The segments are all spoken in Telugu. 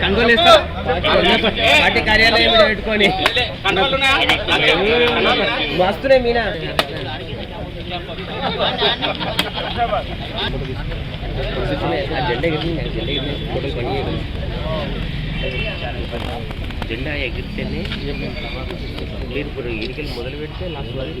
కంగోలేస్తా పార్టీ కార్యాలయం పెట్టుకొని? వస్తున్నాయి మీనా. జెండా ఎగిరింది జెండా ఫోటోలు పని జెండా ఎగిరితేనే మీరు ఇప్పుడు ఇడికెళ్ళి మొదలు పెడితే లాస్ట్ వరకు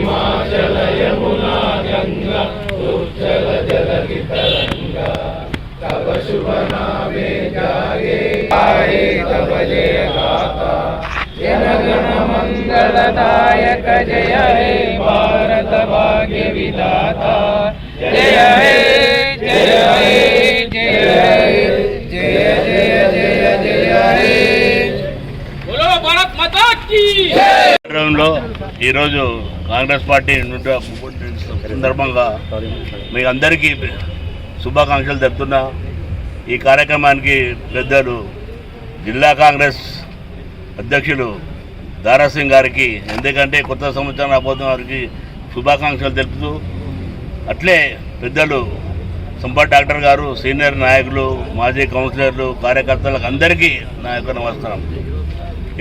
వస్తున్నారా అధ్యక్షుడు కనిపించొచ్చాడు మంగళదాయక జయ హే భారత భాగ్య విదాత జయ హే జయ హే జయ హే జయ జయ జయ జయ హే బోలో భారత్ మాతా కీ ఈరోజు కాంగ్రెస్ పార్టీ సందర్భంగా మీ అందరికీ శుభాకాంక్షలు చెప్తున్నా ఈ కార్యక్రమానికి పెద్దలు జిల్లా కాంగ్రెస్ అధ్యక్షులు దారాసింగ్ గారికి ఎందుకంటే కొత్త సంవత్సరం రాబోతున్న వారికి శుభాకాంక్షలు తెలుపుతూ అట్లే పెద్దలు సంపత్ డాక్టర్ గారు సీనియర్ నాయకులు మాజీ కౌన్సిలర్లు కార్యకర్తలకు అందరికీ నా యొక్క నమస్కారం.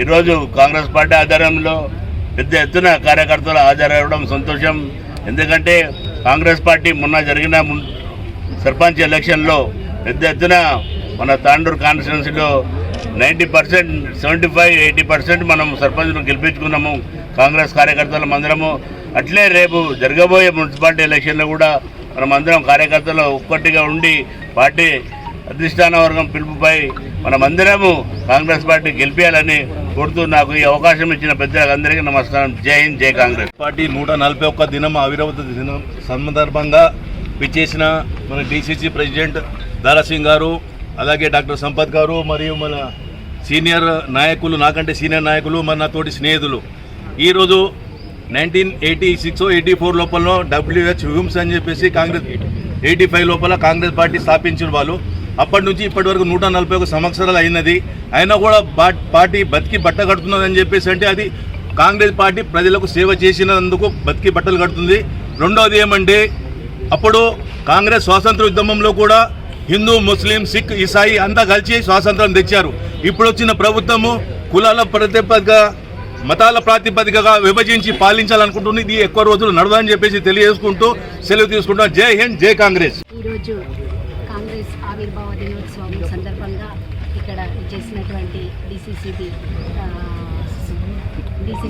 ఈరోజు కాంగ్రెస్ పార్టీ ఆధ్వర్యంలో పెద్ద ఎత్తున కార్యకర్తలు హాజరవడం సంతోషం. ఎందుకంటే కాంగ్రెస్ పార్టీ మొన్న జరిగిన మున్- సర్పంచ్ ఎలక్షన్లో పెద్ద ఎత్తున మన తాండూరు కాన్స్టిట్యున్సీలో ninety percent seventy five eighty percent మనం సర్పంచ్ను గెలిపించుకున్నాము. కాంగ్రెస్ కార్యకర్తల అందరము. అట్లే రేపు జరగబోయే మున్సిపాలిటీ ఎలక్షన్లో కూడా మనం అందరం కార్యకర్తలు ఒక్కటిగా ఉండి పార్టీ అధిష్టాన వర్గం పిలుపుపై మనమందరము కాంగ్రెస్ పార్టీ గెలిపించాలని కోరుతూ నాకు ఈ అవకాశం ఇచ్చిన పెద్దలందరికీ నమస్కారం. జై హింద్ జై కాంగ్రెస్. పార్టీ నూట నలభై ఒక్క దినం అవిరవత దినం సందర్భంగా విచ్చేసిన మన డిసిసి ప్రెసిడెంట్ దారాసింగ్ గారు అలాగే డాక్టర్ సంపత్ గారు మరియు మన సీనియర్ నాయకులు నాకంటే సీనియర్ నాయకులు మన నాతోటి స్నేహితులు. ఈరోజు nineteen eighty six eighty four లోపల డబ్ల్యూహెచ్ హ్యూమ్స్ అని చెప్పేసి కాంగ్రెస్ ఎయిటీ ఫైవ్ లోపల కాంగ్రెస్ పార్టీ స్థాపించిన వాళ్ళు. అప్పటి నుంచి ఇప్పటి వరకు నూట నలభై ఒక సంవత్సరాలు అయినది. అయినా కూడా పార్టీ బతికి బట్ట కడుతున్నదని చెప్పేసి అంటే అది కాంగ్రెస్ పార్టీ ప్రజలకు సేవ చేసినందుకు బతికి బట్టలు కడుతుంది. రెండవది ఏమంటే అప్పుడు కాంగ్రెస్ స్వాతంత్ర ఉద్యమంలో కూడా హిందూ ముస్లిం సిక్ ఇసాయి అంతా కలిసి స్వాతంత్రం తెచ్చారు. ఇప్పుడు వచ్చిన ప్రభుత్వము కులాల ప్రాతిపదిక మతాల ప్రాతిపదికగా విభజించి పాలించాలనుకుంటుంది. ఇది ఎక్కువ రోజులు నడదని చెప్పేసి తెలియజేసుకుంటూ సెలవు తీసుకుంటాం జై హింద్ జై కాంగ్రెస్. ఈరోజు కాంగ్రెస్ ఆవిర్భావ దినోత్సవం సందర్భంగా ఇక్కడ చేసినటువంటి డిసిసిబి డిసిసి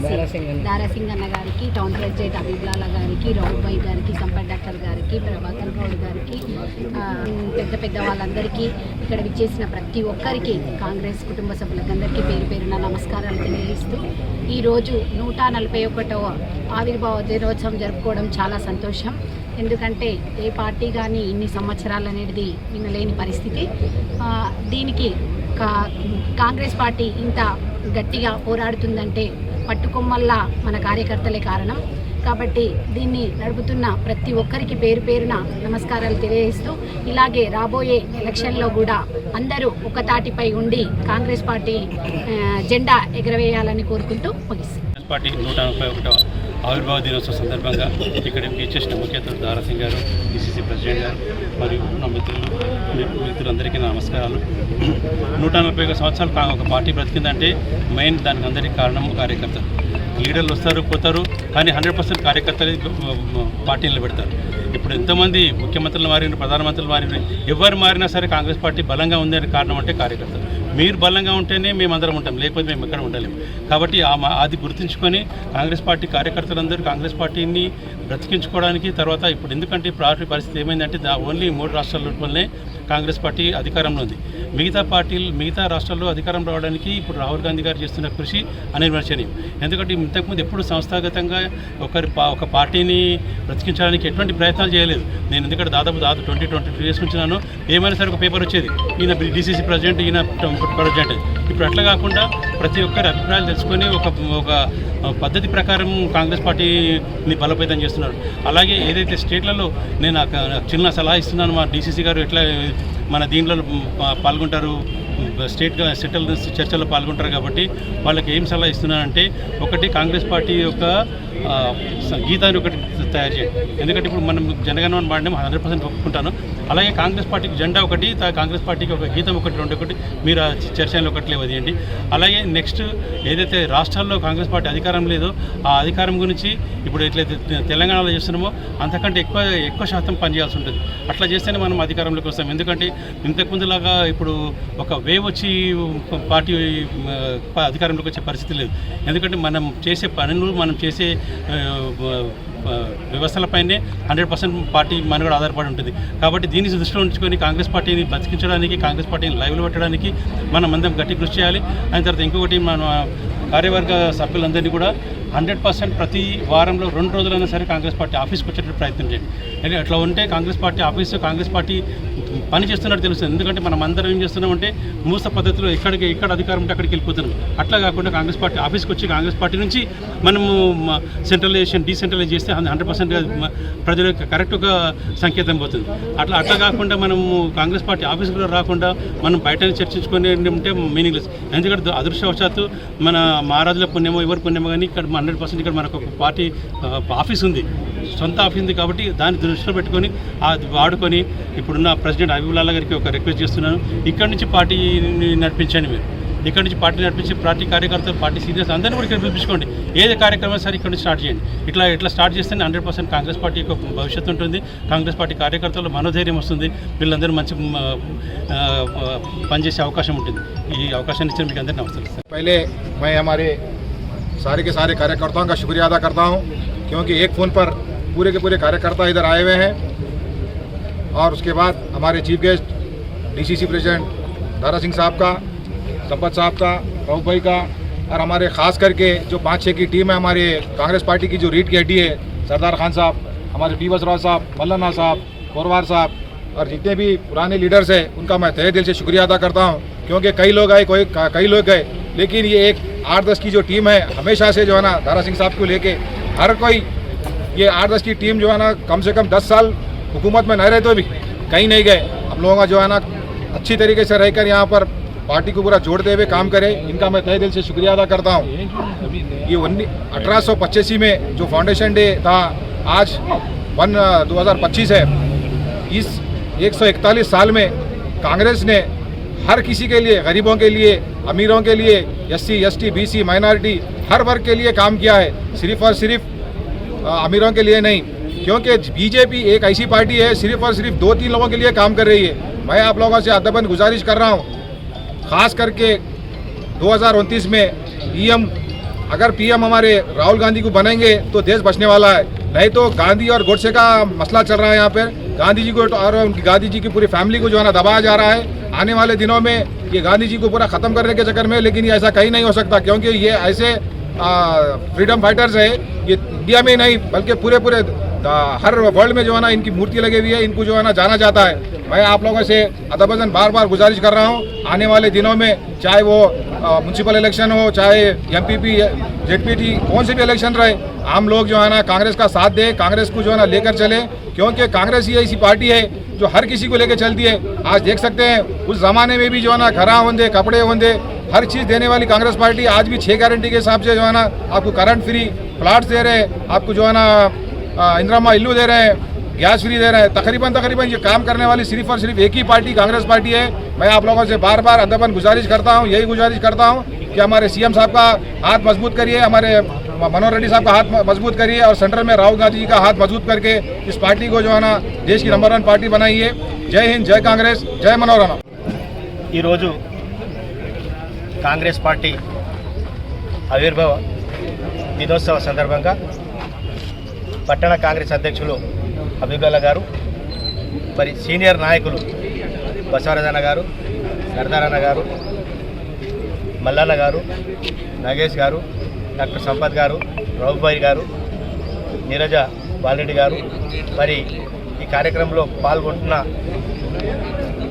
దారాసింగ్ అన్న. గారికి టౌన్ ప్రెసిడెంట్ అభిలాల గారికి భాయ్ గారికి సంపత్ డాక్టర్ గారికి ప్రభాకర్ గౌడ్ గారికి పెద్ద పెద్ద వాళ్ళందరికీ ఇక్కడ విచ్చేసిన ప్రతి ఒక్కరికి కాంగ్రెస్ కుటుంబ సభ్యులందరికీ పేరు పేరున నమస్కారాలు తెలియజేస్తూ ఈరోజు నూట నలభై ఒకటవ ఆవిర్భావ దినోత్సవం జరుపుకోవడం చాలా సంతోషం. ఎందుకంటే ఏ పార్టీ కానీ ఇన్ని సంవత్సరాలు అనేది వినలేని పరిస్థితి. దీనికి కా- కాంగ్రెస్ పార్టీ ఇంత గట్టిగా పోరాడుతుందంటే పట్టుకొమ్మల్లా మన కార్యకర్తలే కారణం. కాబట్టి దీన్ని నడుపుతున్న ప్రతి ఒక్కరికి పేరు పేరున నమస్కారాలు తెలియజేస్తూ ఇలాగే రాబోయే ఎలక్షన్లో కూడా అందరూ ఒక తాటిపై ఉండి కాంగ్రెస్ పార్టీ జెండా ఎగరవేయాలని కోరుకుంటూ ముగిస్తాను పార్టీ నూట ముప్పై ఒకటో ఆవిర్భావ దినోత్సవ సందర్భంగా ఇక్కడికి ఇచ్చేసిన ముఖ్య అతిథులు దారాసింగ్ గారు డిసిసి ప్రెసిడెంట్ గారు మరియు నా మిత్రులు మిత్రులందరికీ నమస్కారాలు. నూట నలభై ఒక సంవత్సరాలు ఒక పార్టీ బ్రతికిందంటే మెయిన్ దానికి అందరికీ కారణము కార్యకర్తలు లీడర్లు వస్తారు పోతారు కానీ హండ్రెడ్ పర్సెంట్ కార్యకర్తలు పార్టీలు పెడతారు ఇప్పుడు ఎంతమంది ముఖ్యమంత్రులు మారిన ప్రధానమంత్రులు మారిన ఎవరు మారినా సరే కాంగ్రెస్ పార్టీ బలంగా ఉందనే కారణం అంటే కార్యకర్తలు. మీరు బలంగా ఉంటేనే మేము అందరం ఉంటాం లేకపోతే మేము ఎక్కడ ఉండలేము కాబట్టి ఆ మా- అది గుర్తుంచుకొని కాంగ్రెస్ పార్టీ కార్యకర్తలందరూ కాంగ్రెస్ పార్టీని బ్రతికించుకోవడానికి తర్వాత ఇప్పుడు ఎందుకంటే పార్టీ పరిస్థితి ఏమైందంటే దా ఓన్లీ మూడు రాష్ట్రాల వల్లనే కాంగ్రెస్ పార్టీ అధికారంలో ఉంది. మిగతా పార్టీలు మిగతా రాష్ట్రాల్లో అధికారం రావడానికి ఇప్పుడు రాహుల్ గాంధీ గారు చేస్తున్న కృషి అనిర్వచనీయం. ఎందుకంటే ఇంతకుముందు ఎప్పుడు సంస్థాగతంగా ఒకరి పా- ఒక పార్టీని బ్రతికించడానికి ఎటువంటి ప్రయత్నాలు చేయలేదు. నేను ఎందుకంటే దాదాపు దాదాపు ట్వంటీ ట్వంటీ టూ ఇయర్స్ నుంచి నాను ఏమైనా సరే ఒక పేపర్ వచ్చేది. ఈయన డీసీసీ ప్రెసిడెంట్ ఈయన ప్రెసిడెంట్. ఇప్పుడు అట్లా కాకుండా ప్రతి ఒక్కరి అభిప్రాయాలు తెలుసుకొని ఒక ఒక పద్ధతి ప్రకారం కాంగ్రెస్ పార్టీని బలోపేతం చేస్తున్నారు. అలాగే ఏదైతే స్టేట్లలో నేను చిన్న సలహా ఇస్తున్నాను మా డీసీసీ గారు ఎట్లా మన దీంట్లో పాల్గొంటారు స్టేట్ సెటిల్ చర్చల్లో పాల్గొంటారు కాబట్టి వాళ్ళకి ఏం సలహా ఇస్తున్నానంటే ఒకటి కాంగ్రెస్ పార్టీ యొక్క గీతాన్ని ఒకటి తయారు చేయండి. ఎందుకంటే ఇప్పుడు మనం జనగణమని పాడినాం హండ్రెడ్ పర్సెంట్ ఒప్పుకుంటాను. అలాగే కాంగ్రెస్ పార్టీకి జెండా ఒకటి కాంగ్రెస్ పార్టీకి ఒక గీతం ఒకటి రెండు ఒకటి మీరు చర్చలు చర్చలో ఒకటి వదిలేయండి అలాగే నెక్స్ట్ ఏదైతే రాష్ట్రాల్లో కాంగ్రెస్ పార్టీ అధికారం లేదో ఆ అధికారం గురించి ఇప్పుడు ఎట్లయితే తెలంగాణలో చేస్తున్నామో అంతకంటే ఎక్కువ ఎక్కువ శాతం పనిచేయాల్సి ఉంటుంది. అట్లా చేస్తేనే మనం అధికారంలోకి వస్తాం. ఎందుకంటే ఇంతకుముందులాగా ఇప్పుడు ఒక వేవ్ వచ్చి పార్టీ అధికారంలోకి వచ్చే పరిస్థితి లేదు. ఎందుకంటే మనం చేసే పనులు మనం చేసే వ్యవస్థలపైనే హండ్రెడ్ పర్సెంట్ పార్టీ మనుగడ ఆధారపడి ఉంటుంది. కాబట్టి దీన్ని దృష్టిలో ఉంచుకొని కాంగ్రెస్ పార్టీని బతికించడానికి కాంగ్రెస్ పార్టీని లైవ్లో పెట్టడానికి మనం అందరం గట్టి కృషి చేయాలి. అయిన తర్వాత ఇంకొకటి మన కార్యవర్గ సభ్యులందరినీ కూడా హండ్రెడ్ పర్సెంట్ ప్రతి వారంలో రెండు రోజులైనా సరే కాంగ్రెస్ పార్టీ ఆఫీస్కి వచ్చేటట్టు ప్రయత్నం చేయండి. అట్లా ఉంటే Congress party office Congress party పని చేస్తున్నట్టు తెలుస్తుంది. ఎందుకంటే మనం అందరం ఏం చేస్తున్నామంటే మూస పద్ధతిలో ఎక్కడికి ఎక్కడ అధికారం ఉంటే అక్కడికి వెళ్ళిపోతున్నాం. అట్లా కాకుండా కాంగ్రెస్ పార్టీ ఆఫీస్కి వచ్చి కాంగ్రెస్ పార్టీ నుంచి మనము సెంట్రలైజేషన్ డీసెంట్రలైజ్ చేస్తే హండ్రెడ్ పర్సెంట్ ప్రజలకు కరెక్ట్ ఒక సంకేతం పోతుంది. అట్లా అట్లా కాకుండా మనము కాంగ్రెస్ పార్టీ ఆఫీస్ కూడా రాకుండా మనం బయట చర్చించుకొని ఉంటే మీనింగ్లెస్. ఎందుకంటే అదృష్టవశాత్తు మన మహారాజుల పుణ్యమో ఎవరి పుణ్యమో కానీ ఇక్కడ హండ్రెడ్ పర్సెంట్ ఇక్కడ మనకు ఒక పార్టీ ఆఫీస్ ఉంది. సొంత ఆఫీస్ ఉంది కాబట్టి దాన్ని దృష్టిలో పెట్టుకొని అది వాడుకొని ఇప్పుడున్న ప్రెసిడెంట్ హబీబుల్లా గారికి ఒక రిక్వెస్ట్ చేస్తున్నాను. ఇక్కడ నుంచి పార్టీని నడిపించండి మీరు. ఇక్కడ నుంచి పార్టీ నడిపించి పార్టీ కార్యకర్తలు పార్టీ సీనియర్స్ అందరినీ కూడా ఇక్కడ పిలిపించుకోండి ఏది కార్యక్రమం సరే ఇక్కడ నుంచి స్టార్ట్ చేయండి ఇట్లా ఇట్లా స్టార్ట్ చేస్తేనే హండ్రెడ్ పర్సెంట్ కాంగ్రెస్ పార్టీ యొక్క భవిష్యత్తు ఉంటుంది కాంగ్రెస్ పార్టీ కార్యకర్తలు మనోధైర్యం వస్తుంది వీళ్ళందరూ మంచి మ, ఆ, పనిచేసే అవకాశం ఉంటుంది ఈ అవకాశాన్ని ఇచ్చిన మీకు అందరికీ నమస్తే సార్ पहले मैं हमारे सारे के सारे कार्यकर्ताओं का शुक्रिया अदा करता हूं क्योंकि एक फ़ोन पर पूरे के पूरे कार्यकर्ता इधर आए हुए हैं और उसके बाद हमारे chief guest DCC president Dara Singh साहब का संपत साहब का राहुल भाई का और हमारे ख़ास करके जो पाँच छः की टीम है हमारे कांग्रेस पार्टी की जो रीट की हड्डी है, सरदार खान साहब, हमारे टी बसराव साहब, मल्लाना साहब, कोरवार साहब और जितने भी पुराने लीडर्स हैं, उनका मैं तहे दिल से शुक्रिया अदा करता हूँ, क्योंकि कई लोग आए, कोई कई लोग गए, लेकिन ये एक आठ दस की जो टीम है, हमेशा से जो है ना, दारा सिंह साहब को लेके हर कोई, ये आठ दस की टीम जो है ना, कम से कम दस साल हुकूमत में न रहते तो भी कहीं नहीं गए। हम लोगों का जो है ना, अच्छी तरीके से रहकर यहाँ पर पार्टी को पूरा जोड़ते हुए काम करे, इनका मैं तय दिल से शुक्रिया अदा करता हूँ। ये उन्नीस अठारह में जो फाउंडेशन डे था, आज वन दो हज़ार पच्चीस है। इस 141 साल में कांग्रेस ने हर किसी के लिए, गरीबों के लिए, अमीरों के लिए S C B C minority, हर वर्ग के लिए काम किया है। सिर्फ़ और सिर्फ़ अमीरों के लिए नहीं, क्योंकि बीजेपी एक ऐसी पार्टी है, सिर्फ़ और सिर्फ़ दो तीन लोगों के लिए काम कर रही है। मैं आप लोगों से अदबन गुजारिश कर रहा हूँ खास करके दो हज़ार उनतीस में पीएम, अगर पीएम हमारे राहुल गांधी को बनेंगे तो देश बचने वाला है। नहीं तो गांधी और गोडसे का मसला चल रहा है यहाँ पर। गांधी जी को और उनकी, गांधी जी की पूरी फैमिली को जो है ना दबाया जा रहा है। आने वाले दिनों में ये गांधी जी को पूरा ख़त्म करने के चक्कर में, लेकिन ये ऐसा कहीं नहीं हो सकता, क्योंकि ये ऐसे फ्रीडम फाइटर्स है। ये इंडिया में नहीं, बल्कि पूरे पूरे हर वर्ल्ड में जो है ना इनकी मूर्ति लगी हुई है, इनको जो है ना जाना जाता है। मैं आप लोगों से अदबजन बार बार गुजारिश कर रहा हूँ, आने वाले दिनों में चाहे वो म्यूनसिपल इलेक्शन हो, चाहे एमपीपी जेडपीटी कौन से भी इलेक्शन रहे आम लोग जो है ना, कांग्रेस का साथ दे, कांग्रेस को जो है ना लेकर चले, क्योंकि कांग्रेस ही ऐसी पार्टी है जो हर किसी को लेकर चलती है। आज देख सकते हैं, उस जमाने में भी जो है ना, घरा होंदे, कपड़े होंदे, हर चीज़ देने वाली कांग्रेस पार्टी आज भी छः गारंटी के हिसाब से जो है ना, आपको करंट फ्री प्लाट्स दे रहे हैं, आपको जो है ना इंदिरामा इल्लू दे रहे हैं गैस फ्री दे रहे हैं तकरीबन तकरीबन ये काम करने वाली सिर्फ और सिर्फ एक ही पार्टी कांग्रेस पार्टी है मैं आप लोगों से बार बार अदबन गुजारिश करता हूँ यही गुजारिश करता हूँ कि हमारे सीएम साहब का हाथ मजबूत करिए हमारे मनोहर रेड्डी साहब का हाथ म- मजबूत करिए और सेंट्रल में राहुल गांधी जी का हाथ मजबूत करके इस पार्टी को जो है ना देश की नंबर वन पार्टी बनाइए जय हिंद जय कांग्रेस जय मनोरमा ఈరోజు కాంగ్రెస్ పార్టీ ఆవిర్భావ దినోత్సవ సందర్భంగా పట్టణ కాంగ్రెస్ అధ్యక్షులు హబీబుల్లా గారు మరి సీనియర్ నాయకులు బసవరాజన్న గారు సర్దారన్న గారు మల్లన్న గారు నాగేష్ గారు డాక్టర్ సంపత్ గారు రఘుబాయి గారు నీరజ బాలరెడ్డి గారు మరి ఈ కార్యక్రమంలో పాల్గొంటున్న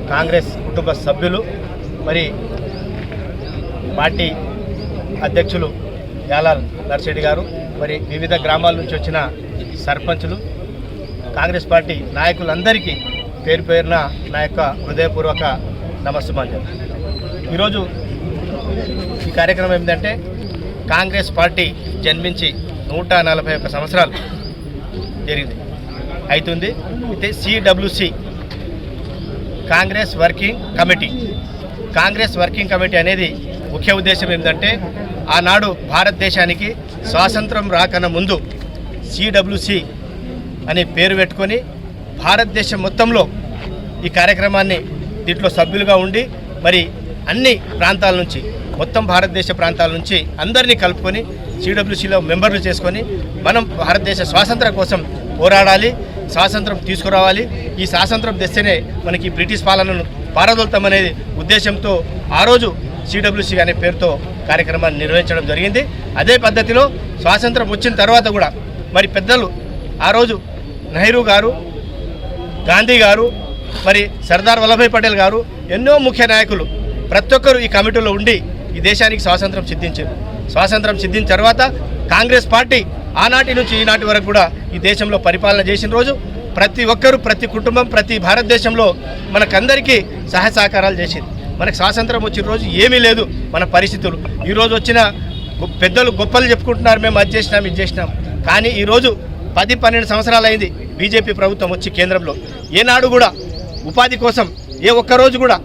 కాంగ్రెస్ కుటుంబ సభ్యులు మరి పార్టీ అధ్యక్షులు యాలాల్ నర్సిరెడ్డి గారు మరి వివిధ గ్రామాల నుంచి వచ్చిన సర్పంచులు కాంగ్రెస్ పార్టీ నాయకులందరికీ పేరు పేరున నా యొక్క హృదయపూర్వక నమస్సుమాంజలు ఈరోజు ఈ కార్యక్రమం ఏంటంటే కాంగ్రెస్ పార్టీ జన్మించి నూట నలభై ఒక్క సంవత్సరాలు జరిగింది. అవుతుంది అయితే CWC Congress working committee. Congress working committee అనేది ముఖ్య ఉద్దేశం ఏంటంటే ఆనాడు భారతదేశానికి స్వాతంత్రం రాకన ముందు సిడబ్ల్యూసి అనే పేరు పెట్టుకొని భారతదేశం మొత్తంలో ఈ కార్యక్రమాన్ని దీంట్లో సభ్యులుగా ఉండి మరి అన్ని ప్రాంతాల నుంచి మొత్తం భారతదేశ ప్రాంతాల నుంచి అందరినీ కలుపుకొని సిడబ్ల్యూసీలో మెంబర్లు చేసుకొని మనం భారతదేశ స్వాతంత్రం కోసం పోరాడాలి స్వాతంత్రం తీసుకురావాలి. ఈ స్వాతంత్రం తెస్తేనే మనకి బ్రిటిష్ పాలనను పారదోలుతామనేది ఉద్దేశంతో ఆ రోజు సిడబ్ల్యూసీ అనే పేరుతో కార్యక్రమాన్ని నిర్వహించడం జరిగింది. అదే పద్ధతిలో స్వాతంత్రం వచ్చిన తర్వాత కూడా మరి పెద్దలు ఆ రోజు నెహ్రూ గారు గాంధీ గారు మరి సర్దార్ వల్లభాయ్ పటేల్ గారు ఎన్నో ముఖ్య నాయకులు ప్రతి ఒక్కరు ఈ కమిటీలో ఉండి ఈ దేశానికి స్వాతంత్రం సిద్ధించారు. స్వాతంత్రం సిద్ధించిన తర్వాత కాంగ్రెస్ పార్టీ ఆనాటి నుంచి ఈనాటి వరకు కూడా ఈ దేశంలో పరిపాలన చేసిన రోజు ప్రతి ఒక్కరు ప్రతి కుటుంబం ప్రతి భారతదేశంలో మనకందరికీ సహాయ సహకారాలు చేసింది. మనకు స్వాతంత్రం వచ్చిన రోజు ఏమీ లేదు మన పరిస్థితులు. ఈరోజు వచ్చిన పెద్దలు గొప్పలు చెప్పుకుంటున్నారు మేము అది చేసినాం ఇది చేసినాం. కానీ ఈరోజు పది పన్నెండు సంవత్సరాలు అయింది బీజేపీ ప్రభుత్వం వచ్చి కేంద్రంలో. ఏనాడు కూడా ఉపాధి కోసం ఏ ఒక్క రోజు కూడా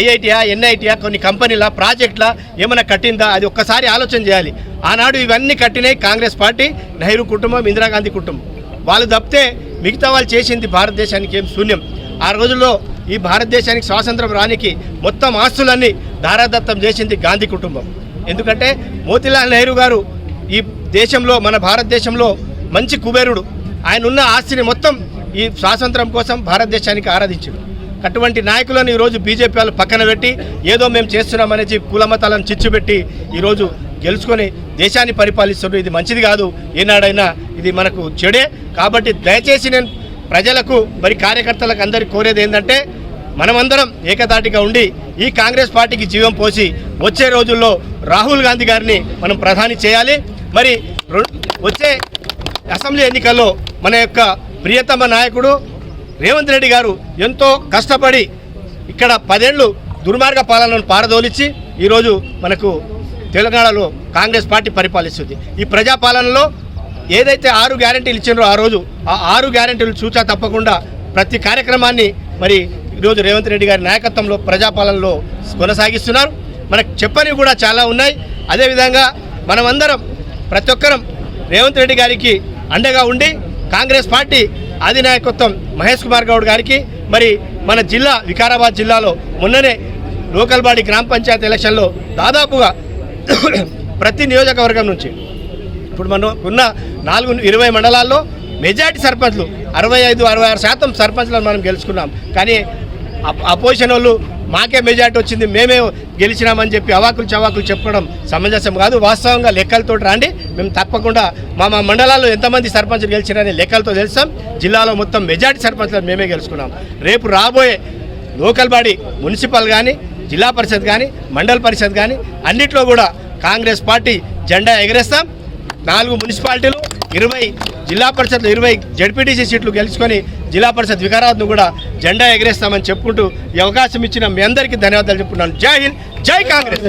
ఐఐటియా ఎన్ఐటియా కొన్ని కంపెనీల ప్రాజెక్టుల ఏమైనా కట్టిందా? అది ఒక్కసారి ఆలోచన చేయాలి. ఆనాడు ఇవన్నీ కట్టినాయి కాంగ్రెస్ పార్టీ నెహ్రూ కుటుంబం ఇందిరాగాంధీ కుటుంబం. వాళ్ళు తప్పితే మిగతా వాళ్ళు చేసింది భారతదేశానికి ఏం శూన్యం. ఆ రోజుల్లో ఈ భారతదేశానికి స్వాతంత్రం రానికి మొత్తం ఆస్తులన్నీ ధారాదత్తం చేసింది గాంధీ కుటుంబం. ఎందుకంటే మోతిలాల్ నెహ్రూ గారు ఈ దేశంలో మన భారతదేశంలో మంచి కుబేరుడు. ఆయన ఉన్న ఆస్తిని మొత్తం ఈ స్వాతంత్రం కోసం భారతదేశానికి ఆరాధించాడు. అటువంటి నాయకులను ఈరోజు బీజేపీ వాళ్ళు పక్కన పెట్టి ఏదో మేము చేస్తున్నామనేసి కులమతాలను చిచ్చుపెట్టి ఈరోజు గెలుచుకొని దేశాన్ని పరిపాలిస్తున్నారు. ఇది మంచిది కాదు. ఏనాడైనా ఇది మనకు చెడే. కాబట్టి దయచేసి నేను ప్రజలకు మరి కార్యకర్తలకు అందరికి కోరేది ఏంటంటే మనమందరం ఏకతాటిగా ఉండి ఈ కాంగ్రెస్ పార్టీకి జీవం పోసి వచ్చే రోజుల్లో రాహుల్ గాంధీ గారిని మనం ప్రధాని చేయాలి. మరి వచ్చే అసెంబ్లీ ఎన్నికల్లో మన యొక్క ప్రియతమ నాయకుడు రేవంత్ రెడ్డి గారు ఎంతో కష్టపడి ఇక్కడ పదేళ్ళు దుర్మార్గ పాలనను పారదోలిచి ఈరోజు మనకు తెలంగాణలో కాంగ్రెస్ పార్టీ పరిపాలిస్తుంది. ఈ ప్రజాపాలనలో ఏదైతే ఆరు గ్యారంటీలు ఇచ్చినారో ఆ రోజు ఆ ఆరు గ్యారెంటీలు చూచా తప్పకుండా ప్రతి కార్యక్రమాన్ని మరి ఈరోజు రేవంత్ రెడ్డి గారి నాయకత్వంలో ప్రజాపాలనలో కొనసాగిస్తున్నారు. మనకు చెప్పనివి కూడా చాలా ఉన్నాయి. అదేవిధంగా మనమందరం ప్రతి ఒక్కరం రేవంత్ రెడ్డి గారికి అండగా ఉండి కాంగ్రెస్ పార్టీ అధినాయకత్వం మహేష్ కుమార్ గౌడ్ గారికి మరి మన జిల్లా వికారాబాద్ జిల్లాలో మొన్ననే లోకల్బాడీ గ్రామ పంచాయతీ ఎలక్షన్లో దాదాపుగా ప్రతి నియోజకవర్గం నుంచి ఇప్పుడు మనం ఉన్న నాలుగు ఇరవై మండలాల్లో మెజార్టీ సర్పంచ్లు అరవై ఐదు అరవై ఆరు శాతం సర్పంచ్లను మనం గెలుచుకున్నాం. కానీ అప్- అపోజిషన్ వాళ్ళు మాకే మెజార్టీ వచ్చింది మేమే గెలిచినామని చెప్పి అవాకులు చవాకులు చెప్పడం సమంజసం కాదు. వాస్తవంగా లెక్కలతో రండి. మేము తప్పకుండా మా మా మండలాల్లో ఎంతమంది సర్పంచ్లు గెలిచినారని లెక్కలతో తెలుస్తాం. జిల్లాలో మొత్తం మెజార్టీ సర్పంచ్లను మేమే గెలుచుకున్నాం. రేపు రాబోయే లోకల్ బాడీ మున్సిపల్ కానీ జిల్లా పరిషత్ కానీ మండల పరిషత్ కానీ అన్నిట్లో కూడా కాంగ్రెస్ పార్టీ జెండా ఎగరేస్తాం. నాలుగు మున్సిపాలిటీలు ఇరవై జిల్లా పరిషత్ ఇరవై జడ్పీటీసీ సీట్లు గెలుచుకొని జిల్లా పరిషత్ వికారాబాద్ను కూడా జెండా ఎగరేస్తామని చెప్పుకుంటూ ఈ అవకాశం ఇచ్చిన మీ అందరికీ ధన్యవాదాలు చెప్పుకున్నాను జై హింద్ జై కాంగ్రెస్.